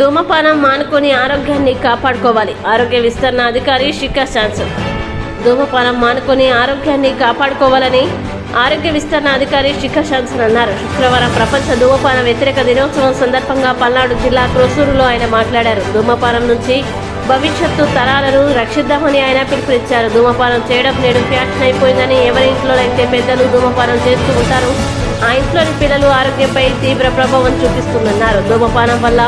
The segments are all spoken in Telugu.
ధూమపానం మానుకొని ఆరోగ్యాన్ని కాపాడుకోవాలి. ఆరోగ్య విస్తరణ అధికారి శిఖా శాంసన్. ధూమపానం మానుకొని ఆరోగ్యాన్ని కాపాడుకోవాలని ఆరోగ్య విస్తరణ అధికారి శిఖా శాంసన్ అన్నారు. శుక్రవారం ప్రపంచ ధూమపాన వ్యతిరేక దినోత్సవం సందర్భంగా పల్నాడు జిల్లా క్రోసూరులో ఆయన మాట్లాడారు. ధూమపానం నుంచి భవిష్యత్తు తరాలను రక్షిద్దామని ఆయన పిలుపునిచ్చారు. ధూమపానం చేయడం నేడు ఫ్యాషన్ అయిపోయిందని ఎవరి ఇంట్లోనైతే పెద్దలు ధూమపానం చేస్తూ ఉంటారు ఆ ఇంట్లోని పిల్లలు ఆరోగ్యంపై తీవ్ర ప్రభావం చూపిస్తుందన్నారు. ధూమపానం వల్ల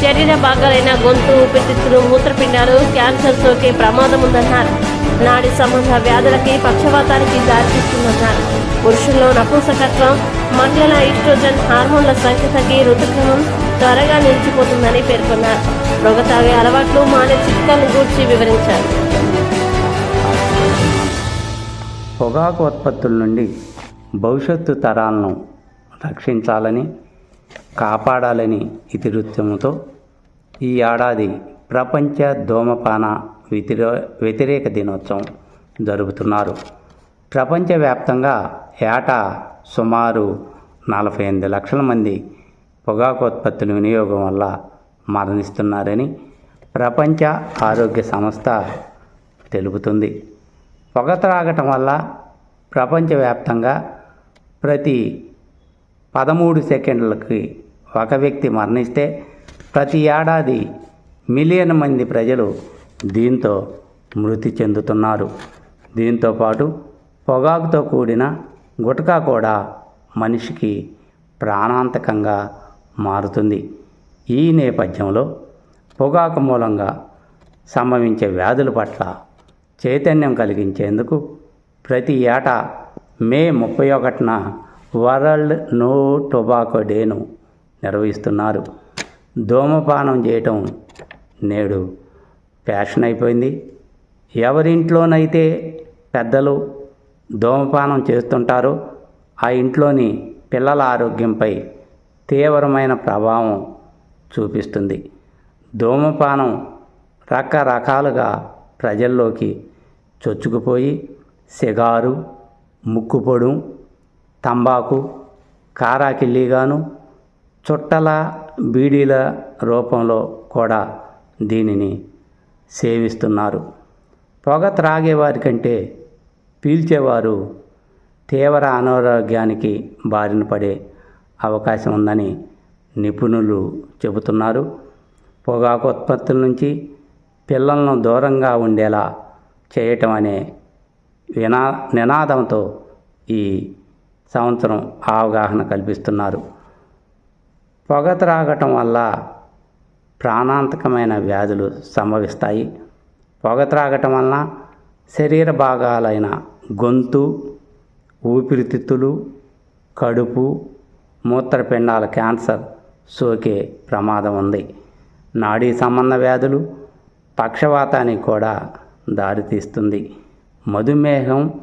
శరీర భాగాలైన గొంతు ఊపిరితిత్తులు మూత్రపిండాలు క్యాన్సర్ సోకే ప్రమాదం ఉందన్నారు నాడి సంబంధ వ్యాధులకి పక్షవాతానికి దారితీస్తుందన్నారు. పురుషుల్లో నపుంసకత్వం మహిళల ఈస్ట్రోజన్ హార్మోన్ల సంఖ్య తగ్గి ఋతుక్రమం త్వరగా నిలిచిపోతుందని పేర్కొన్నారు. మృగతాగే అలవాట్లు మానే చిట్కాలను గూర్చి వివరించారు. పొగాకు ఉత్పత్తుల నుండి భవిష్యత్తు తరాలను రక్షించాలని కాపాడాలని ఇతివృత్తంతో ఈ ఏడాది ప్రపంచ ధూమపాన వ్యతిరే వ్యతిరేక దినోత్సవం జరుపుతున్నారు. ప్రపంచవ్యాప్తంగా ఏటా సుమారు నలభై ఎనిమిది లక్షల మంది పొగాకు ఉత్పత్తుల వినియోగం వల్ల మరణిస్తున్నారని ప్రపంచ ఆరోగ్య సంస్థ తెలుపుతుంది. పొగ త్రాగటం వల్ల ప్రపంచవ్యాప్తంగా ప్రతి పదమూడు సెకండ్లకి ఒక వ్యక్తి మరణిస్తే ప్రతి ఏడాది మిలియన్ మంది ప్రజలు దీంతో మృతి చెందుతున్నారు. దీంతో పాటు పొగాకుతో కూడిన గుటకా కూడా మనిషికి ప్రాణాంతకంగా మారుతుంది. ఈ నేపథ్యంలో పొగాకు మూలంగా సంభవించే వ్యాధుల పట్ల చైతన్యం కలిగించేందుకు ప్రతి ఏటా మే ముప్పై ఒకటిన వరల్డ్ నో టొబాకో డేను నిర్వహిస్తున్నారు. ధూమపానం చేయటం నేడు ఫ్యాషన్ అయిపోయింది. ఎవరింట్లోనైతే పెద్దలు ధూమపానం చేస్తుంటారో ఆ ఇంట్లోని పిల్లల ఆరోగ్యంపై తీవ్రమైన ప్రభావం చూపిస్తుంది. ధూమపానం రకరకాలుగా ప్రజల్లోకి చొచ్చుకుపోయి సిగారు ముక్కుపొడు తంబాకు కారాకిల్లిగాను చుట్టల బీడీల రూపంలో కూడా దీనిని సేవిస్తున్నారు. పొగ త్రాగేవారి కంటే పీల్చేవారు తీవ్ర అనారోగ్యానికి బారిన పడే అవకాశం ఉందని నిపుణులు చెబుతున్నారు. పొగాకు ఉత్పత్తుల నుంచి పిల్లలను దూరంగా ఉండేలా చేయటం అనే వినా నినాదంతో ఈ సంవత్సరం అవగాహన కల్పిస్తున్నారు. పొగ త్రాగటం వల్ల ప్రాణాంతకమైన వ్యాధులు సంభవిస్తాయి. పొగ త్రాగటం వలన శరీర భాగాలైన గొంతు ఊపిరితిత్తులు కడుపు మూత్రపిండాల క్యాన్సర్ సోకే ప్రమాదం ఉంది. నాడీ సంబంధ వ్యాధులు పక్షవాతానికి కూడా దారితీస్తుంది. మధుమేహం